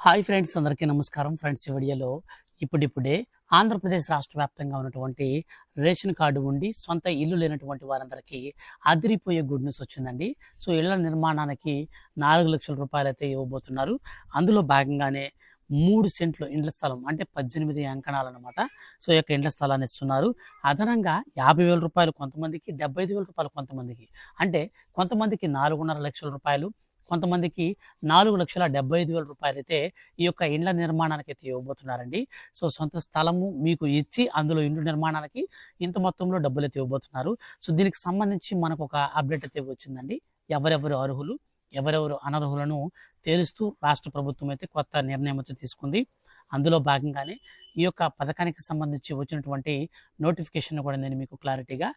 Hi friends అందరికీ నమస్కారం. Friends ఈ వీడియోలో ఇప్పుడిప్పుడే ఆంధ్రప్రదేశ్ రాష్ట్ర వ్యాప్తంగా ఉన్నటువంటి రేషన్ కార్డు ఉండి సొంత ఇల్లు లేనటువంటి వారందరికీ అదిరిపోయే గుడ్ న్యూస్ వచ్చిందండి. సో ఇళ్ళ నిర్మాణానికి నాలుగు లక్షల రూపాయలు అయితే ఇవ్వబోతున్నారు. అందులో భాగంగానే మూడు సెంట్లు ఇండ్ల స్థలం అంటే పద్దెనిమిది అంకణాలు అనమాట సో ఈ యొక్క ఇండ్ల స్థలాన్ని ఇస్తున్నారు. అదనంగా యాభై వేల రూపాయలు కొంతమందికి డెబ్బై ఐదు వేల రూపాయలు కొంతమందికి. అంటే కొంతమందికి నాలుగున్నర లక్షల రూపాయలు కొంతమందికి నాలుగు లక్షల డెబ్బై ఐదు వేల రూపాయలు అయితే ఈ యొక్క ఇండ్ల నిర్మాణానికి అయితే ఇవ్వబోతున్నారండి. సో సొంత స్థలము మీకు ఇచ్చి అందులో ఇండ్ల నిర్మాణానికి ఇంత మొత్తంలో డబ్బులు అయితే ఇవ్వబోతున్నారు. సో దీనికి సంబంధించి మనకు ఒక అప్డేట్ అయితే వచ్చిందండి. ఎవరెవరు అర్హులు ఎవరెవరు అనర్హులను తేలుస్తూ రాష్ట్ర ప్రభుత్వం అయితే కొత్త నిర్ణయం అయితే తీసుకుంది. అందులో భాగంగానే ఈ యొక్క పథకానికి సంబంధించి వచ్చినటువంటి నోటిఫికేషన్ కూడా నేను మీకు క్లారిటీగా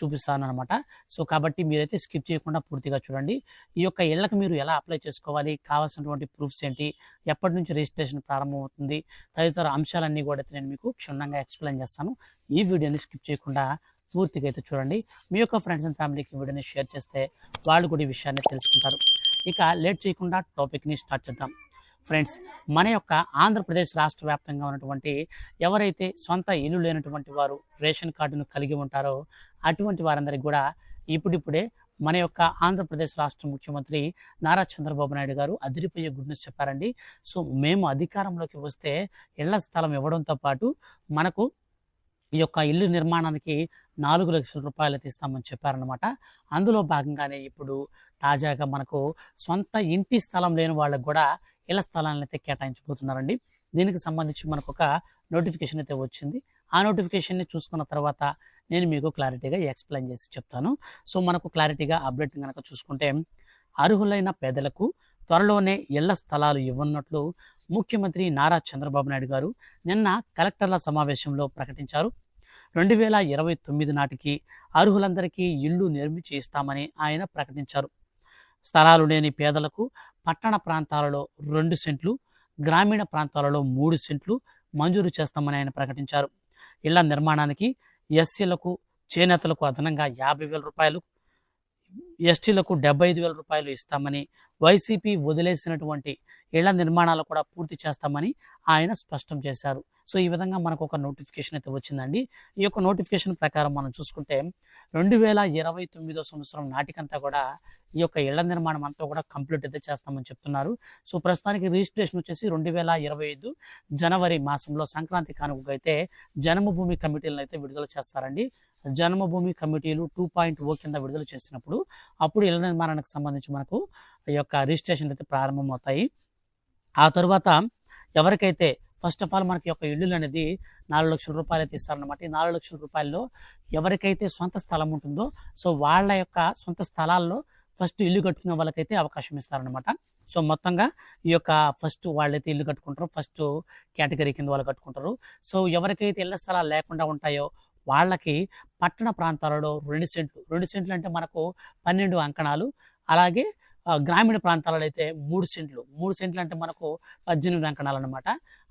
చూపిస్తాను అనమాట సో కాబట్టి మీరైతే స్కిప్ చేయకుండా పూర్తిగా చూడండి. ఈ యొక్క ఇళ్ళకు మీరు ఎలా అప్లై చేసుకోవాలి? కావాల్సినటువంటి ప్రూఫ్స్ ఏంటి? ఎప్పటి నుంచి రిజిస్ట్రేషన్ ప్రారంభమవుతుంది? తదితర అంశాలన్నీ కూడా అయితే నేను మీకు క్షుణ్ణంగా ఎక్స్ప్లెయిన్ చేస్తాను. ఈ వీడియోని స్కిప్ చేయకుండా పూర్తిగా అయితే చూడండి. మీ యొక్క ఫ్రెండ్స్ అండ్ ఫ్యామిలీకి వీడియోని షేర్ చేస్తే వాళ్ళు కూడా ఈ విషయాన్ని తెలుసుకుంటారు. ఇక లేట్ చేయకుండా టాపిక్ని స్టార్ట్ చేద్దాం. ఫ్రెండ్స్ మన యొక్క ఆంధ్రప్రదేశ్ రాష్ట్ర వ్యాప్తంగా ఉన్నటువంటి ఎవరైతే సొంత ఇల్లు లేనటువంటి వారు రేషన్ కార్డును కలిగి ఉంటారో అటువంటి వారందరికీ కూడా ఇప్పుడిప్పుడే మన యొక్క ఆంధ్రప్రదేశ్ రాష్ట్ర ముఖ్యమంత్రి నారా చంద్రబాబు నాయుడు గారు అదిరిపోయే గుడ్ న్యూస్ చెప్పారండి. సో మేము అధికారంలోకి వస్తే ఇళ్ళ స్థలం ఇవ్వడంతో పాటు మనకు ఈ యొక్క ఇల్లు నిర్మాణానికి నాలుగు లక్షల రూపాయలు అయితే ఇస్తామని చెప్పారనమాట అందులో భాగంగానే ఇప్పుడు తాజాగా మనకు సొంత ఇంటి స్థలం లేని వాళ్ళకు కూడా ఇళ్ళ స్థలాలను అయితే కేటాయించబోతున్నారండి. దీనికి సంబంధించి మనకు ఒక నోటిఫికేషన్ అయితే వచ్చింది. ఆ నోటిఫికేషన్ని చూసుకున్న తర్వాత నేను మీకు క్లారిటీగా ఎక్స్ప్లెయిన్ చేసి చెప్తాను. సో మనకు క్లారిటీగా అప్డేట్ కనుక చూసుకుంటే అర్హులైన పేదలకు త్వరలోనే ఇళ్ళ స్థలాలు ఇవ్వనున్నట్లు ముఖ్యమంత్రి నారా చంద్రబాబు నాయుడు గారు నిన్న కలెక్టర్ల సమావేశంలో ప్రకటించారు. రెండు వేల ఇరవై తొమ్మిది నాటికి అర్హులందరికీ ఇళ్ళు నిర్మించి ఇస్తామని ఆయన ప్రకటించారు. స్థలాలు లేని పేదలకు పట్టణ ప్రాంతాలలో రెండు సెంట్లు గ్రామీణ ప్రాంతాలలో మూడు సెంట్లు మంజూరు చేస్తామని ఆయన ప్రకటించారు. ఇళ్ళ నిర్మాణానికి ఎస్సీలకు చేనేతలకు అదనంగా యాభై వేల రూపాయలు ఎస్టీలకు డెబ్బై ఐదు వేల రూపాయలు ఇస్తామని వైసీపీ వదిలేసినటువంటి ఇళ్ళ నిర్మాణాలు కూడా పూర్తి చేస్తామని ఆయన స్పష్టం చేశారు. సో ఈ విధంగా మనకు ఒక నోటిఫికేషన్ అయితే వచ్చిందండి. ఈ యొక్క నోటిఫికేషన్ ప్రకారం మనం చూసుకుంటే రెండు వేల ఇరవై తొమ్మిదో సంవత్సరం నాటికంతా కూడా ఈ యొక్క ఇళ్ళ నిర్మాణం అంతా కూడా కంప్లీట్ అయితే చేస్తామని చెప్తున్నారు. సో ప్రస్తుతానికి రిజిస్ట్రేషన్ వచ్చేసి రెండు వేల ఇరవై ఐదు జనవరి మాసంలో సంక్రాంతి కానుకగా అయితే జన్మభూమి కమిటీలను అయితే విడుదల చేస్తారండి. జన్మభూమి కమిటీలు టూ పాయింట్ ఓ కింద విడుదల చేసినప్పుడు అప్పుడు ఇళ్ళ నిర్మాణానికి సంబంధించి మనకు ఈ యొక్క రిజిస్ట్రేషన్లు అయితే ప్రారంభమవుతాయి. ఆ తర్వాత ఎవరికైతే ఫస్ట్ ఆఫ్ ఆల్ మనకి యొక్క ఇల్లు అనేది నాలుగు లక్షల రూపాయలు అయితే ఇస్తారనమాట ఈ నాలుగు లక్షల రూపాయల్లో ఎవరికైతే సొంత స్థలం ఉంటుందో సో వాళ్ళ యొక్క సొంత స్థలాల్లో ఫస్ట్ ఇల్లు కట్టుకునే వాళ్ళకైతే అవకాశం ఇస్తారనమాట సో మొత్తంగా ఈ యొక్క ఫస్ట్ వాళ్ళైతే ఇల్లు కట్టుకుంటారో ఫస్ట్ కేటగిరీ కింద వాళ్ళు కట్టుకుంటారు. సో ఎవరికైతే ఇళ్ళ స్థలాలు లేకుండా ఉంటాయో వాళ్ళకి పట్టణ ప్రాంతాలలో రెండు సెంట్లు రెండు సెంట్లు అంటే మనకు పన్నెండు అంకణాలు అలాగే గ్రామీణ ప్రాంతాలలో అయితే మూడు సెంట్లు మూడు సెంట్లు అంటే మనకు పద్దెనిమిది అంకణాలు అనమాట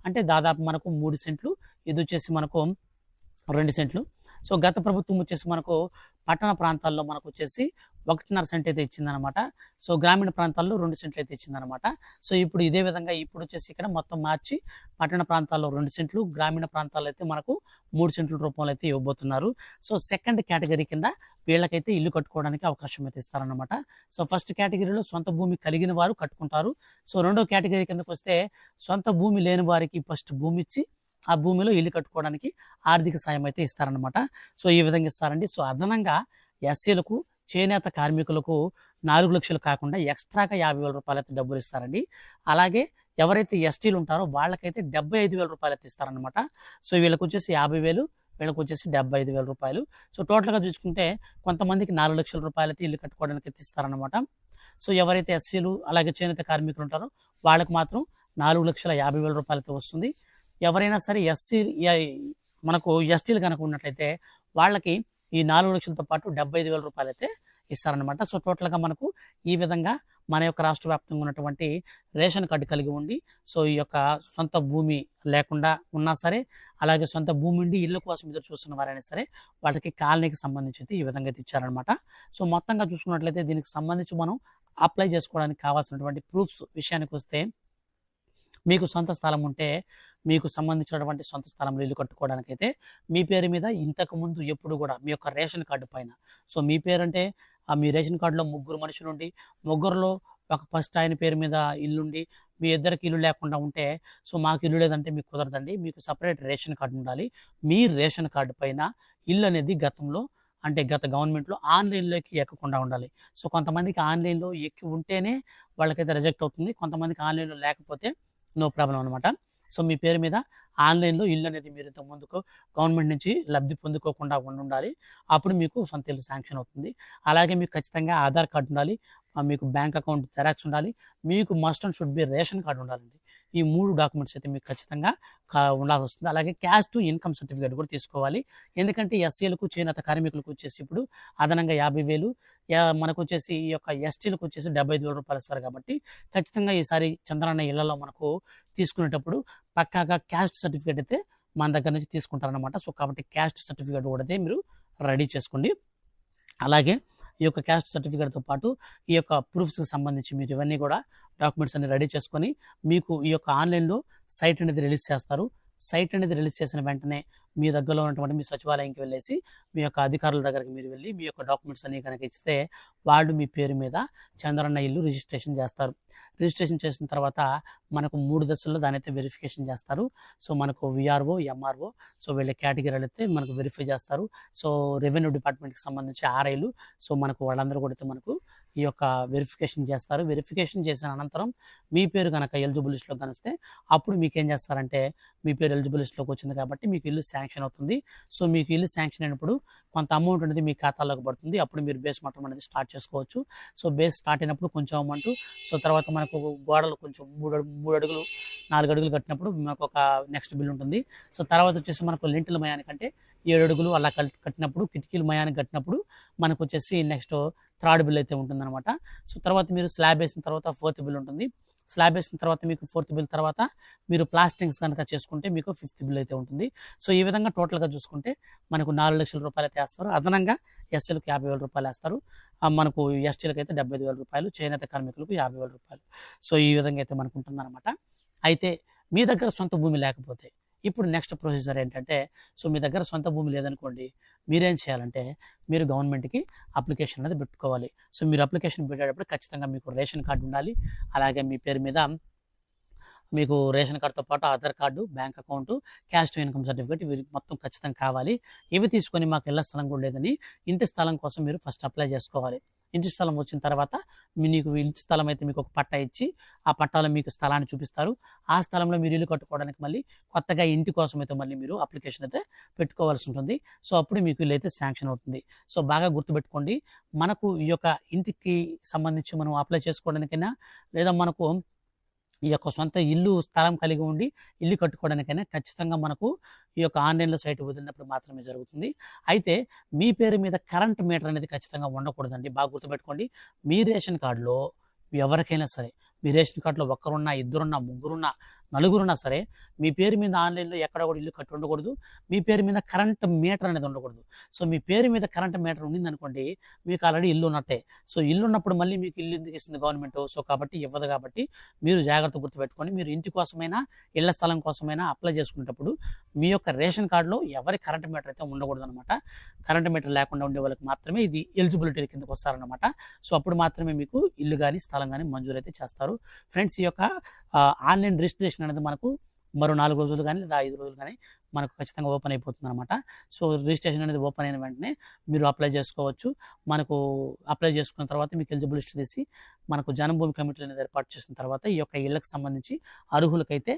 అంటే దాదాపు మనకు మూడు సెంట్లు ఇది వచ్చేసి మనకు రెండు సెంట్లు. సో గత ప్రభుత్వం వచ్చేసి మనకు పట్టణ ప్రాంతాల్లో మనకు వచ్చేసి ఒకటిన్నర సెంట్ అయితే ఇచ్చిందనమాట సో గ్రామీణ ప్రాంతాల్లో రెండు సెంట్లు అయితే ఇచ్చిందనమాట సో ఇప్పుడు ఇదే విధంగా ఇప్పుడు వచ్చేసి ఇక్కడ మొత్తం మార్చి పట్టణ ప్రాంతాల్లో రెండు సెంట్లు గ్రామీణ ప్రాంతాల్లో అయితే మనకు మూడు సెంట్ల రూపంలో అయితే ఇవ్వబోతున్నారు. సో సెకండ్ కేటగిరీ కింద వీళ్ళకైతే ఇల్లు కట్టుకోవడానికి అవకాశం అయితే ఇస్తారనమాట సో ఫస్ట్ కేటగిరీలో సొంత భూమి కలిగిన వారు కట్టుకుంటారు. సో రెండో కేటగిరీ కిందకు వస్తే సొంత భూమి లేని వారికి ఫస్ట్ భూమి ఇచ్చి ఆ భూమిలో ఇల్లు కట్టుకోవడానికి ఆర్థిక సాయం అయితే ఇస్తారనమాట సో ఈ విధంగా ఇస్తారండి. సో అదనంగా ఎస్సీలకు చేనేత కార్మికులకు నాలుగు లక్షలు కాకుండా ఎక్స్ట్రాగా యాభై వేల రూపాయలు అయితే డబ్బులు ఇస్తారండి. అలాగే ఎవరైతే ఎస్టీలు ఉంటారో వాళ్ళకైతే డెబ్బై ఐదు వేల రూపాయలు అయితే ఇస్తారనమాట సో వీళ్ళకి వచ్చేసి యాభై వేలు వీళ్ళకి వచ్చేసి డెబ్బై ఐదు వేల రూపాయలు. సో టోటల్గా చూసుకుంటే కొంతమందికి నాలుగు లక్షల రూపాయలు అయితే ఇల్లు కట్టుకోవడానికి అయితే ఇస్తారనమాట సో ఎవరైతే ఎస్సీలు అలాగే చేనేత కార్మికులు ఉంటారో వాళ్ళకి మాత్రం నాలుగు లక్షల యాభై వేల రూపాయలతో వస్తుంది. ఎవరైనా సరే ఎస్సీ మనకు ఎస్టీలు కనుక ఉన్నట్లయితే వాళ్ళకి ఈ నాలుగు లక్షలతో పాటు డెబ్బై ఐదు వేల రూపాయలు అయితే ఇస్తారనమాట సో టోటల్గా మనకు ఈ విధంగా మన యొక్క రాష్ట్ర వ్యాప్తంగా ఉన్నటువంటి రేషన్ కార్డు కలిగి ఉండి సో ఈ యొక్క సొంత భూమి లేకుండా ఉన్నా సరే అలాగే సొంత భూమి ఉండి ఇళ్ళ కోసం ఎదురు చూస్తున్న వారైనా సరే వాళ్ళకి కాలనీకి సంబంధించి అయితే ఈ విధంగా అయితే ఇచ్చారనమాట సో మొత్తంగా చూసుకున్నట్లయితే దీనికి సంబంధించి మనం అప్లై చేసుకోవడానికి కావాల్సినటువంటి ప్రూఫ్స్ విషయానికి వస్తే మీకు సొంత స్థలం ఉంటే మీకు సంబంధించినటువంటి సొంత స్థలంలో ఇల్లు కట్టుకోవడానికైతే మీ పేరు మీద ఇంతకుముందు ఎప్పుడు కూడా మీ యొక్క రేషన్ కార్డు పైన. సో మీ పేరు అంటే ఆ మీ రేషన్ కార్డులో ముగ్గురు మనుషులు ఉండి ముగ్గురులో ఒక ఫస్ట్ ఆయన పేరు మీద ఇల్లుండి మీ ఇద్దరికి ఇల్లు లేకుండా ఉంటే సో మాకు ఇల్లు లేదంటే మీకు కుదరదండి. మీకు సపరేట్ రేషన్ కార్డు ఉండాలి. మీ రేషన్ కార్డు పైన ఇల్లు అనేది గతంలో అంటే గత గవర్నమెంట్లో ఆన్లైన్లోకి ఎక్కకుండా ఉండాలి. సో కొంతమందికి ఆన్లైన్లో ఎక్కి ఉంటేనే వాళ్ళకైతే రిజెక్ట్ అవుతుంది. కొంతమందికి ఆన్లైన్లో లేకపోతే నో ప్రాబ్లం అనమాట సో మీ పేరు మీద ఆన్లైన్లో ఇల్లు అనేది మీరు ఇంతకు ముందుకు గవర్నమెంట్ నుంచి లబ్ధి పొందుకోకుండా ఉండాలి అప్పుడు మీకు సొంత ఇల్లు శాంక్షన్ అవుతుంది. అలాగే మీకు ఖచ్చితంగా ఆధార్ కార్డు ఉండాలి. మీకు బ్యాంక్ అకౌంట్ జెరాక్స్ ఉండాలి. మీకు must and should be ration card ఉండాలండి. ఈ మూడు డాక్యుమెంట్స్ అయితే మీకు ఖచ్చితంగా కా- ఉండాల్సి వస్తుంది అలాగే క్యాష్ టు ఇన్కమ్ సర్టిఫికేట్ కూడా తీసుకోవాలి. ఎందుకంటే ఎస్సీలకు చేనేత కార్మికులకు వచ్చేసి ఇప్పుడు అదనంగా యాభై వేలు మనకు వచ్చేసి ఈ యొక్క ఎస్టీలకు వచ్చేసి డెబ్బై ఐదు వేల రూపాయలు ఇస్తారు కాబట్టి ఖచ్చితంగా ఈసారి చంద్రన్న ఇళ్ళలో మనకు తీసుకునేటప్పుడు పక్కాగా క్యాస్ట్ సర్టిఫికేట్ అయితే మన దగ్గర నుంచి తీసుకుంటారనమాట సో కాబట్టి క్యాస్ట్ సర్టిఫికేట్ కూడా అయితే మీరు రెడీ చేసుకోండి. అలాగే ఈ యొక్క క్యాస్ట్ సర్టిఫికేట్తో పాటు ఈ యొక్క ప్రూఫ్స్కి సంబంధించి మీరు ఇవన్నీ కూడా డాక్యుమెంట్స్ అన్ని రెడీ చేసుకొని మీకు ఈ యొక్క ఆన్లైన్లో సైట్ అనేది రిలీజ్ చేస్తారు. సైట్ అనేది రిలీజ్ చేసిన వెంటనే మీ దగ్గరలో ఉన్నటువంటి మీ సచివాలయంకి వెళ్ళేసి మీ యొక్క అధికారుల దగ్గరికి మీరు వెళ్ళి మీ యొక్క డాక్యుమెంట్స్ అన్ని కనుక ఇస్తే వాళ్ళు మీ పేరు మీద చంద్రన్న ఇల్లు రిజిస్ట్రేషన్ చేస్తారు. రిజిస్ట్రేషన్ చేసిన తర్వాత మనకు మూడు దశల్లో దాని అయితే వెరిఫికేషన్ చేస్తారు. సో మనకు విఆర్ఓ ఎంఆర్ఓ సో వీళ్ళ కేటగిరీలు అయితే మనకు వెరిఫై చేస్తారు. సో రెవెన్యూ డిపార్ట్మెంట్కి సంబంధించి ఆర్ఐలు సో మనకు వాళ్ళందరూ కూడా అయితే మనకు ఈ యొక్క వెరిఫికేషన్ చేస్తారు. వెరిఫికేషన్ చేసిన అనంతరం మీ పేరు కనుక ఎలిజిబుల్ లిస్ట్లో కనిస్తే అప్పుడు మీకు ఏం చేస్తారంటే మీ పేరు ఎలిజిబుల్ లిస్ట్లోకి వచ్చింది కాబట్టి మీకు ఇల్లు శాంక్షన్ అవుతుంది. సో మీకు ఇల్లు శాంక్షన్ అయినప్పుడు కొంత అమౌంట్ అనేది మీ ఖాతాలోకి పడుతుంది. అప్పుడు మీరు బేస్ మొత్తం అనేది స్టార్ట్ చేసుకోవచ్చు. సో బేస్ స్టార్ట్ అయినప్పుడు కొంచెం అమౌంట్ సో తర్వాత మనకు గోడలు కొంచెం మూడు మూడు అడుగులు నాలుగు అడుగులు కట్టినప్పుడు మాకు ఒక నెక్స్ట్ బిల్ ఉంటుంది. సో తర్వాత వచ్చేసి మనకు లింటిల్ మయానికంటే ఏడు అడుగులు అలా కట్టినప్పుడు కిటికీల మయానికి కట్టినప్పుడు మనకు వచ్చేసి నెక్స్ట్ థర్డ్ బిల్ అయితే ఉంటుందన్నమాట. సో తర్వాత మీరు స్లాబ్ వేసిన తర్వాత ఫోర్త్ బిల్ ఉంటుంది. స్లాబ్ వేసిన తర్వాత మీకు ఫోర్త్ బిల్ తర్వాత మీరు ప్లాస్టింగ్స్ కనుక చేసుకుంటే మీకు ఫిఫ్త్ బిల్ అయితే ఉంటుంది. సో ఈ విధంగా టోటల్గా చూసుకుంటే మనకు నాలుగు లక్షల రూపాయలు అయితే వేస్తారు. అదనంగా ఎస్సీలకు యాభై వేల రూపాయలు వేస్తారు. మనకు ఎస్టీలకు అయితే డెబ్బై ఐదు వేల రూపాయలు. చేనేత కార్మికులకు యాభై వేల రూపాయలు. సో ఈ విధంగా అయితే మనకు ఉంటుందన్నమాట. అయితే మీ దగ్గర సొంత భూమి లేకపోతే ఇప్పుడు నెక్స్ట్ ప్రొసీజర్ ఏంటంటే సో మీ దగ్గర సొంత భూమి లేదనుకోండి మీరేం చేయాలంటే మీరు గవర్నమెంట్కి అప్లికేషన్ అనేది పెట్టుకోవాలి. సో మీరు అప్లికేషన్ పెట్టేటప్పుడు ఖచ్చితంగా మీకు రేషన్ కార్డు ఉండాలి. అలాగే మీ పేరు మీద మీకు రేషన్ కార్డుతో పాటు Aadhaar card bank account cash to income certificate ఇవి మొత్తం ఖచ్చితంగా కావాలి. ఇవి తీసుకొని మాకు ఇళ్ళ స్థలం కూడా లేదని ఇంటి స్థలం కోసం మీరు ఫస్ట్ అప్లై చేసుకోవాలి. ఇంటి స్థలం వచ్చిన తర్వాత మీ నీకు ఇంటి స్థలం అయితే మీకు ఒక పట్టా ఇచ్చి ఆ పట్టాలో మీకు స్థలాన్ని చూపిస్తారు. ఆ స్థలంలో మీరు ఇల్లు కట్టుకోవడానికి మళ్ళీ కొత్తగా ఇంటి కోసం అయితే మళ్ళీ మీరు అప్లికేషన్ అయితే పెట్టుకోవాల్సి ఉంటుంది. సో అప్పుడు మీకు ఇల్లు అయితే శాంక్షన్ అవుతుంది. సో బాగా గుర్తుపెట్టుకోండి. మనకు ఈ యొక్క ఇంటికి సంబంధించి మనం అప్లై చేసుకోవడానికైనా లేదా మనకు ఈ యొక్క సొంత ఇల్లు స్థలం కలిగి ఉండి ఇల్లు కట్టుకోవడానికైనా ఖచ్చితంగా మనకు ఈ యొక్క ఆన్లైన్లో సైట్ వదిలినప్పుడు మాత్రమే జరుగుతుంది. అయితే మీ పేరు మీద కరెంట్ మీటర్ అనేది ఖచ్చితంగా ఉండకూడదండి. బాగా గుర్తుపెట్టుకోండి. మీ రేషన్ కార్డులో ఎవరికైనా సరే మీ రేషన్ కార్డులో ఒక్కరున్నా ఇద్దరున్నా ముగ్గురున్నా నలుగురున్నా సరే మీ పేరు మీద ఆన్లైన్లో ఎక్కడ కూడా ఇల్లు కట్టి ఉండకూడదు. మీ పేరు మీద కరెంట్ మీటర్ అనేది ఉండకూడదు. సో మీ పేరు మీద కరెంట్ మీటర్ ఉండింది అనుకోండి మీకు ఆల్రెడీ ఇల్లు ఉన్నట్టే. సో ఇల్లు ఉన్నప్పుడు మళ్ళీ మీకు ఇల్లు ఎందుకు ఇస్తుంది గవర్నమెంట్? సో కాబట్టి ఇవ్వదు కాబట్టి మీరు జాగ్రత్త గుర్తుపెట్టుకొని మీరు ఇంటి కోసమైనా ఇళ్ళ స్థలం కోసమైనా అప్లై చేసుకునేటప్పుడు మీ యొక్క రేషన్ కార్డులో ఎవరి కరెంట్ మీటర్ అయితే ఉండకూడదు అనమాట కరెంట్ మీటర్ లేకుండా ఉండే వాళ్ళకి మాత్రమే ఇది ఎలిజిబిలిటీ కిందకు వస్తారనమాట సో అప్పుడు మాత్రమే మీకు ఇల్లు కానీ స్థలం కానీ మంజూరు అయితే చేస్తారు. ఫ్రెండ్స్ ఈ యొక్క ఆన్లైన్ రిజిస్ట్రేషన్ అనేది మనకు మరో నాలుగు రోజులు కానీ లేదా ఐదు రోజులు కానీ మనకు ఖచ్చితంగా ఓపెన్ అయిపోతుంది అనమాట సో రిజిస్ట్రేషన్ అనేది ఓపెన్ అయిన వెంటనే మీరు అప్లై చేసుకోవచ్చు. మనకు అప్లై చేసుకున్న తర్వాత మీకు ఎలిజిబుల్ లిస్ట్ తీసి మనకు జనభూమి కమిటీలు అనేది ఏర్పాటు చేసిన తర్వాత ఈ యొక్క ఇళ్ళకు సంబంధించి అర్హులకైతే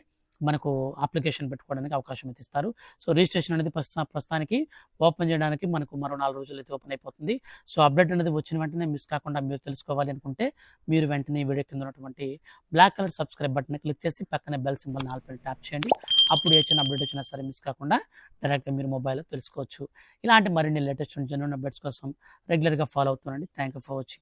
మనకు అప్లికేషన్ పెట్టుకోవడానికి అవకాశం అయితే ఇస్తారు. సో రిజిస్ట్రేషన్ అనేది ప్రస్తుతానికి ఓపెన్ చేయడానికి మనకు మరో నాలుగు రోజులు అయితే ఓపెన్ అయిపోతుంది. సో అప్డేట్ అనేది వచ్చిన వెంటనే మిస్ కాకుండా మీరు తెలుసుకోవాలి అనుకుంటే మీరు వెంటనే వీడియో కింద ఉన్నటువంటి black colour subscribe button click చేసి పక్కనే బెల్ సింబల్ నాలుగు ట్యాప్ చేయండి. అప్పుడు ఏ చిన్న అప్డేట్ వచ్చినా సరే మిస్ కాకుండా డైరెక్ట్గా మీరు మొబైల్లో తెలుసుకోవచ్చు. ఇలాంటి మరిన్ని లేటెస్ట్ జనరల్ అప్డేట్స్ కోసం రెగ్యులర్గా ఫాలో అవుతుండండి థ్యాంక్ యూ ఫర్ వాచింగ్.